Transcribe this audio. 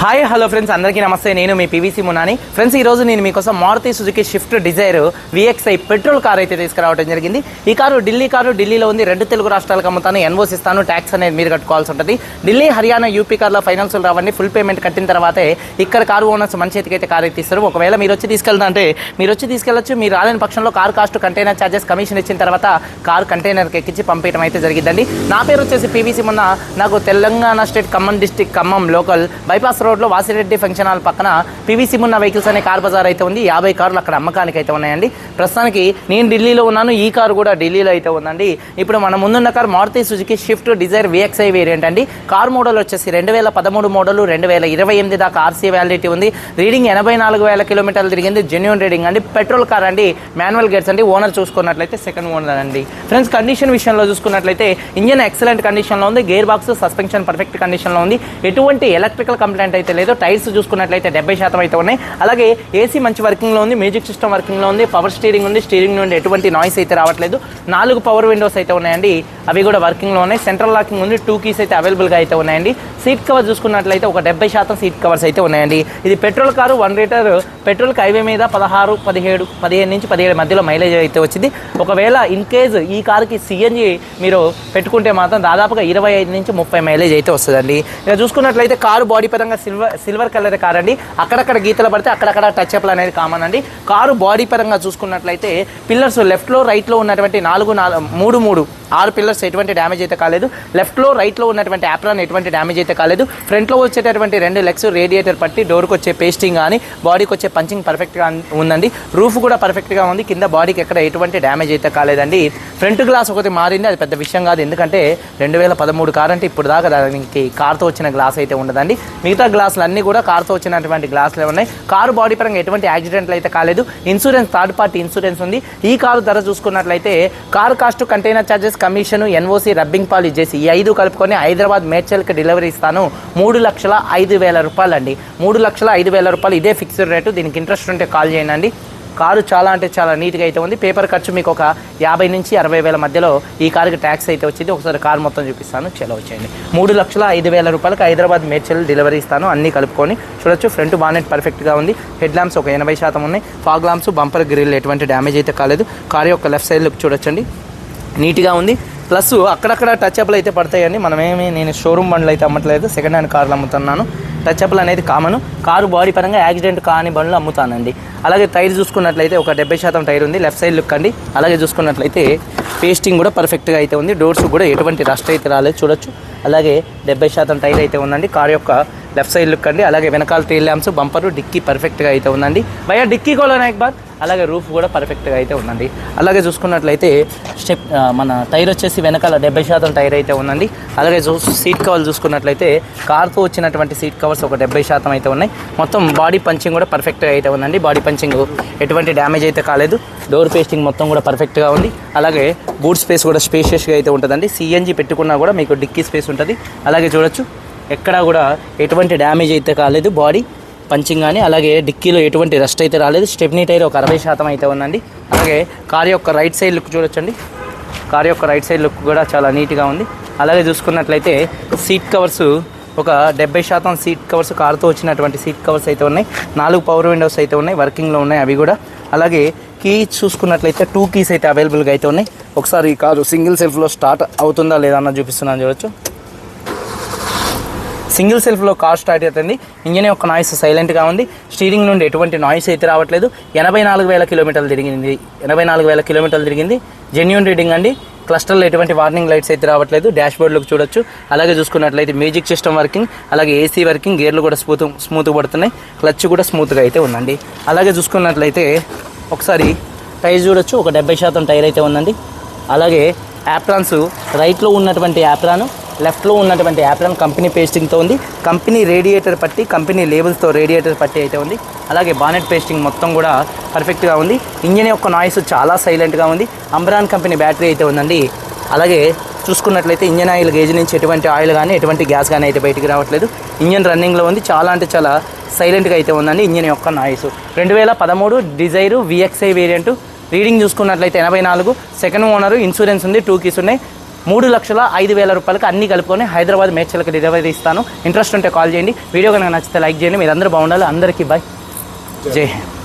Hi hello friends అందరికీ నమస్తే. నేను మీ పీవీసీ మునాని ఫ్రెండ్స్ ఈ రోజు నేను మీకోసం Maruti Suzuki Swift Dzire VXI petrol car అయితే తీసుకురావడం జరిగింది. ఈ కారు ఢిల్లీ కారు ఢిల్లీలో ఉంది. రెండు తెలుగు రాష్ట్రాలకు అమ్ముతాను. ఎన్ఓసి ఇస్తాను. ట్యాక్స్ అనేది మీరు కట్టుకోవాల్సి ఉంటుంది. ఢిల్లీ హర్యానా యూపీ కార్లో ఫైనాన్షియల్ రావండి. ఫుల్ పేమెంట్ కట్టిన తర్వాతే ఇక్కడ కారు ఓనర్స్ మంచి ఎతికైతే కార్ అయితే ఇస్తారు ఒకవేళ మీరు వచ్చి తీసుకెళ్తారంటే మీరు వచ్చి తీసుకెళ్ళచ్చు. మీరు రాలేని పక్షంలో car cost container charges commission ఇచ్చిన తర్వాత కార్ కంటైనర్కి ఎక్కించి పంపించడం అయితే జరిగిందండి. నా పేరు వచ్చేసి పీవీసీ మొన్న నాకు Telangana state Khammam district Khammam local bypass రోడ్లో వాసిరెడ్డి ఫంక్షన్ హాల్ పక్కన పివిసి ఉన్న వెహికల్స్ అనే కార్ బజార్ అయితే ఉంది. యాభై కార్లు అక్కడ అమ్మకానికి అయితే ఉన్నాయండి. ప్రస్తుతానికి నేను ఢిల్లీలో ఉన్నాను. ఈ కారు కూడా ఢిల్లీలో అయితే ఉందండి. ఇప్పుడు మన ముందున్న car Maruti Suzuki Swift Dzire VXI variant అండి. కార్ మోడల్ వచ్చేసి రెండు వేల పదమూడు మోడల్ రెండు వేల ఇరవై ఎనిమిది దాకా ఆర్సీ వ్యాలిడిటీ ఉంది. రీడింగ్ ఎనభై నాలుగు వేల కిలోమీటర్లు తిరిగింది. జెన్యున్ రీడింగ్ అండి. పెట్రోల్ కార్ అండి. మాన్యువల్ గేట్స్ అండి. ఓనర్ చూసుకున్నట్లయితే సెకండ్ ఓనర్ అండి. ఫ్రెండ్స్ కండిషన్ విషయంలో చూసుకున్నట్లయితే ఇంజన్ ఎక్సలెంట్ కండిషన్లో ఉంది. గేర్ బాక్స్ సస్పెన్షన్ పర్ఫెక్ట్ కండిషన్లో ఉంది. ఎటువంటి ఎలక్ట్రికల్ కంప్లైంట్ అయితే లేదు. టైర్స్ చూసుకున్నట్లయితే డెబ్బై శాతం అయితే ఉన్నాయి. అలాగే ఏసీ మంచి వర్కింగ్లో ఉంది మ్యూజిక్ సిస్టమ్ వర్కింగ్లో ఉంది పవర్ స్టీరింగ్ ఉంది స్టీరింగ్ నుండి ఎటువంటి నాయిస్ అయితే రావట్లేదు. నాలుగు పవర్ విండోస్ అయితే ఉన్నాయండి. అవి కూడా వర్కింగ్లో ఉన్నాయి. సెంట్రల్ లాకింగ్ ఉంది టూ కీస్ అయితే అవైలబుల్గా అయితే ఉన్నాయండి. సీట్ కవర్ చూసుకున్నట్లయితే ఒక డెబ్బై శాతం సీట్ కవర్స్ అయితే ఉన్నాయండి. ఇది petrol car one litre petrol highway మీద పదహారు పదిహేడు పదిహేను నుంచి పదిహేడు మధ్యలో మైలేజ్ అయితే వచ్చింది. ఒకవేళ ఇన్ కేజ్ ఈ కారుకి సిఎన్జి మీరు పెట్టుకుంటే మాత్రం దాదాపుగా ఇరవై ఐదు నుంచి ముప్పై మైలేజ్ అయితే వస్తుందండి. ఇక చూసుకున్నట్లయితే కారు బాడీ పరంగా సిల్వర్ సిల్వర్ కలర్ కార్ అండి అక్కడక్కడ గీతలు పడితే అక్కడక్కడ టచ్ అప్లు అనేది కామన్ అండి. కారు బాడీ పరంగా చూసుకున్నట్లయితే పిల్లర్స్ లెఫ్ట్లో రైట్లో ఉన్నటువంటి నాలుగు నాలుగు మూడు మూడు ఆరు పిల్లర్స్ ఎటువంటి డ్యామేజ్ అయితే కాలేదు. లెఫ్ట్లో రైట్లో ఉన్నటువంటి యాప్రాన్ ఎటువంటి డ్యామేజ్ అయితే కాలేదు. ఫ్రంట్లో వచ్చేటటువంటి రెండు లెగ్స్ రేడియేటర్ పట్టి డోర్కి వచ్చే పేస్టింగ్ కానీ బాడీకి వచ్చే పంచింగ్ పర్ఫెక్ట్గా ఉందండి. రూఫ్ కూడా పర్ఫెక్ట్గా ఉంది. కింద బాడీకి ఎక్కడ ఎటువంటి డ్యామేజ్ అయితే కాలేదండి. ఫ్రంట్ గ్లాస్ ఒకటి మారింది. అది పెద్ద విషయం కాదు. ఎందుకంటే రెండు వేల పదమూడు కార్ అంటే ఇప్పుడు దాకా దానికి కార్తో వచ్చిన గ్లాస్ అయితే ఉండదండి. మిగతా గ్లాసులు అన్నీ కూడా కార్తో వచ్చినటువంటి గ్లాసులే ఉన్నాయి. కారు బాడీ పరంగా ఎటువంటి యాక్సిడెంట్లు అయితే కాలేదు. ఇన్సూరెన్స్ థర్డ్ పార్టీ ఇన్సూరెన్స్ ఉంది. ఈ కారు ధర చూసుకున్నట్లయితే car cost container charges commission NOC rubbing పాలు ఇచ్చేసి ఈ ఐదు కలుపుకొని హైదరాబాద్ మేడ్చల్కి డెలివరీ ఇస్తాను. మూడు లక్షల ఐదు వేల రూపాయలు అండి మూడు లక్షల ఐదు వేల రూపాయలు ఇదే ఫిక్స్డ్ రేటు. దీనికి ఇంట్రెస్ట్ ఉంటే కాల్ చేయండి. కారు చాలా అంటే చాలా నీట్గా అయితే ఉంది. పేపర్ ఖర్చు మీకు ఒక యాభై నుంచి అరవై వేల మధ్యలో ఈ కారుకి ట్యాక్స్ అయితే వచ్చింది. ఒకసారి కారు మొత్తం చూపిస్తాను. చలో వచ్చేయండి మూడు లక్షల ఐదు వేల రూపాయలకి హైదరాబాద్ మేడ్చల్ డెలివరీ ఇస్తాను. అన్నీ కలుపుకొని చూడొచ్చు. ఫ్రంట్ బానెట్ పర్ఫెక్ట్గా ఉంది. హెడ్ ల్యాంప్స్ ఒక ఎనభై శాతం ఉన్నాయి. ఫాగ్ ల్యాంప్స్ బంపర్ గ్రిల్ ఎటువంటి డ్యామేజ్ అయితే కాలేదు. కారు యొక్క లెఫ్ట్ సైడ్ లుక్ చూడొచ్చండి. నీట్గా ఉంది. ప్లస్ అక్కడక్కడ టచ్ అప్లు అయితే పడతాయండి. మనమేమి నేను షోరూమ్ బండ్లు అయితే అమ్మట్లేదు. సెకండ్ హ్యాండ్ కార్లు అమ్ముతున్నాను. టచ్ అప్లు అనేది కామన్. కారు బాడీ పరంగా యాక్సిడెంట్ కాని బండ్లు అమ్ముతానండి. అలాగే టైర్ చూసుకున్నట్లయితే ఒక డెబ్బై శాతం టైర్ ఉంది. లెఫ్ట్ సైడ్ లుక్ అండి. అలాగే చూసుకున్నట్లయితే పేస్టింగ్ కూడా పర్ఫెక్ట్గా అయితే ఉంది. డోర్స్ కూడా ఎటువంటి రస్ట్ అయితే రాలేదు. చూడొచ్చు. అలాగే డెబ్బై శాతం టైర్ అయితే ఉందండి. కార్ యొక్క లెఫ్ట్ సైడ్ లుక్ అండి. అలాగే వెనకాల టైల్ ల్యాంప్స్ బంపర్ డిక్కీ పర్ఫెక్ట్గా అయితే ఉందండి. భయ డిక్కీ కూడా నాయక్ బాద్ అలాగే రూఫ్ కూడా పర్ఫెక్ట్గా అయితే ఉందండి. అలాగే చూసుకున్నట్లయితే స్టెప్ మన టైర్ వచ్చేసి వెనకాల డెబ్బై శాతం టైర్ అయితే ఉందండి. అలాగే చూ సీట్ కవర్లు చూసుకున్నట్లయితే కార్తో వచ్చినటువంటి సీట్ కవర్స్ ఒక డెబ్బై శాతం అయితే ఉన్నాయి. మొత్తం బాడీ పంచింగ్ కూడా పర్ఫెక్ట్గా అయితే ఉందండి. బాడీ పంచింగ్ ఎటువంటి డ్యామేజ్ అయితే కాలేదు. డోర్ పేస్టింగ్ మొత్తం కూడా పర్ఫెక్ట్గా ఉంది. అలాగే బూట్ స్పేస్ కూడా స్పేషియస్గా అయితే ఉంటుందండి. సిఎన్జి పెట్టుకున్నా కూడా మీకు డిక్కీ స్పేస్ ఉంటుంది. అలాగే చూడొచ్చు ఎక్కడా కూడా ఎటువంటి డ్యామేజ్ అయితే కాలేదు. బాడీ పంచింగ్ కానీ అలాగే డిక్కీలో ఎటువంటి రస్ట్ అయితే రాలేదు. స్టెప్నీ టైర్ ఒక అరవై శాతం అయితే ఉందండి. అలాగే కార్ యొక్క రైట్ సైడ్ లుక్ చూడొచ్చండి. కార్ యొక్క రైట్ సైడ్ లుక్ కూడా చాలా నీట్గా ఉంది. అలాగే చూసుకున్నట్లయితే సీట్ కవర్స్ ఒక డెబ్బై శాతం సీట్ కవర్స్ కార్తో వచ్చినటువంటి సీట్ కవర్స్ అయితే ఉన్నాయి. నాలుగు పవర్ విండోస్ అయితే ఉన్నాయి. వర్కింగ్లో ఉన్నాయి అవి కూడా. అలాగే కీ చూసుకున్నట్లయితే టూ కీస్ అయితే అవైలబుల్గా అయితే ఉన్నాయి. ఒకసారి ఈ కారు సింగిల్ సెల్ఫ్లో స్టార్ట్ అవుతుందా లేదా అన్న చూపిస్తున్నాను చూడొచ్చు సింగిల్ సెల్ఫ్లో కార్ స్టార్ట్ అవుతుంది. ఇంజన్ ఒక నాయిస్ సైలెంట్గా ఉంది. స్టీరింగ్ నుండి ఎటువంటి నాయిస్ అయితే రావట్లేదు. ఎనభై నాలుగు వేల కిలోమీటర్లు తిరిగింది. ఎనభై నాలుగు వేల కిలోమీటర్లు తిరిగింది. జెన్యున్ రీడింగ్ అండి. క్లస్టర్లో ఎటువంటి వార్నింగ్ లైట్స్ అయితే రావట్లేదు. డాష్ బోర్డ్లోకి చూడొచ్చు. అలాగే చూసుకున్నట్లయితే మ్యూజిక్ సిస్టమ్ వర్కింగ్ అలాగే ఏసీ వర్కింగ్ గేర్లు కూడా స్మూత్ స్మూత్గా పడుతున్నాయి. క్లచ్ కూడా స్మూత్గా అయితే ఉందండి. అలాగే చూసుకున్నట్లయితే ఒకసారి టైర్ చూడొచ్చు. ఒక డెబ్బై శాతం టైర్ అయితే ఉందండి. అలాగే యాప్రాన్స్ రైట్లో ఉన్నటువంటి యాప్రాన్ లెఫ్ట్లో ఉన్నటువంటి యాప్రాన్ కంపెనీ పేస్టింగ్తో ఉంది. కంపెనీ రేడియేటర్ పట్టి కంపెనీ లేబుల్స్తో రేడియేటర్ పట్టి అయితే ఉంది. అలాగే బానెట్ పేస్టింగ్ మొత్తం కూడా పర్ఫెక్ట్గా ఉంది. ఇంజన్ యొక్క నాయిస్ చాలా సైలెంట్గా ఉంది. అంబ్రాన్ కంపెనీ బ్యాటరీ అయితే ఉందండి. అలాగే చూసుకున్నట్లయితే ఇంజన్ ఆయిల్ గేజ్ నుంచి ఎటువంటి ఆయిల్ కానీ ఎటువంటి గ్యాస్ కానీ అయితే బయటికి రావట్లేదు. ఇంజన్ రన్నింగ్లో ఉంది. చాలా అంటే చాలా సైలెంట్గా అయితే ఉందండి ఇంజన్ యొక్క నాయిస్. రెండు వేల పదమూడు డిజైరు విఎక్స్ఐ వేరియంటు రీడింగ్ చూసుకున్నట్లయితే ఎనభై నాలుగు సెకండ్ ఓనర్ ఇన్సూరెన్స్ ఉంది టూ కీస్ ఉన్నాయి. మూడు లక్షల ఐదు వేల రూపాయలకి అన్ని కలుపుకొని హైదరాబాద్ మేడ్చల్కి డెలివరీ ఇస్తాను ఇంట్రెస్ట్ ఉంటే కాల్ చేయండి. వీడియో కనుక నచ్చితే లైక్ చేయండి. మీరు అందరూ బాగుండాలి. అందరికీ బాయ్ జై హింద్.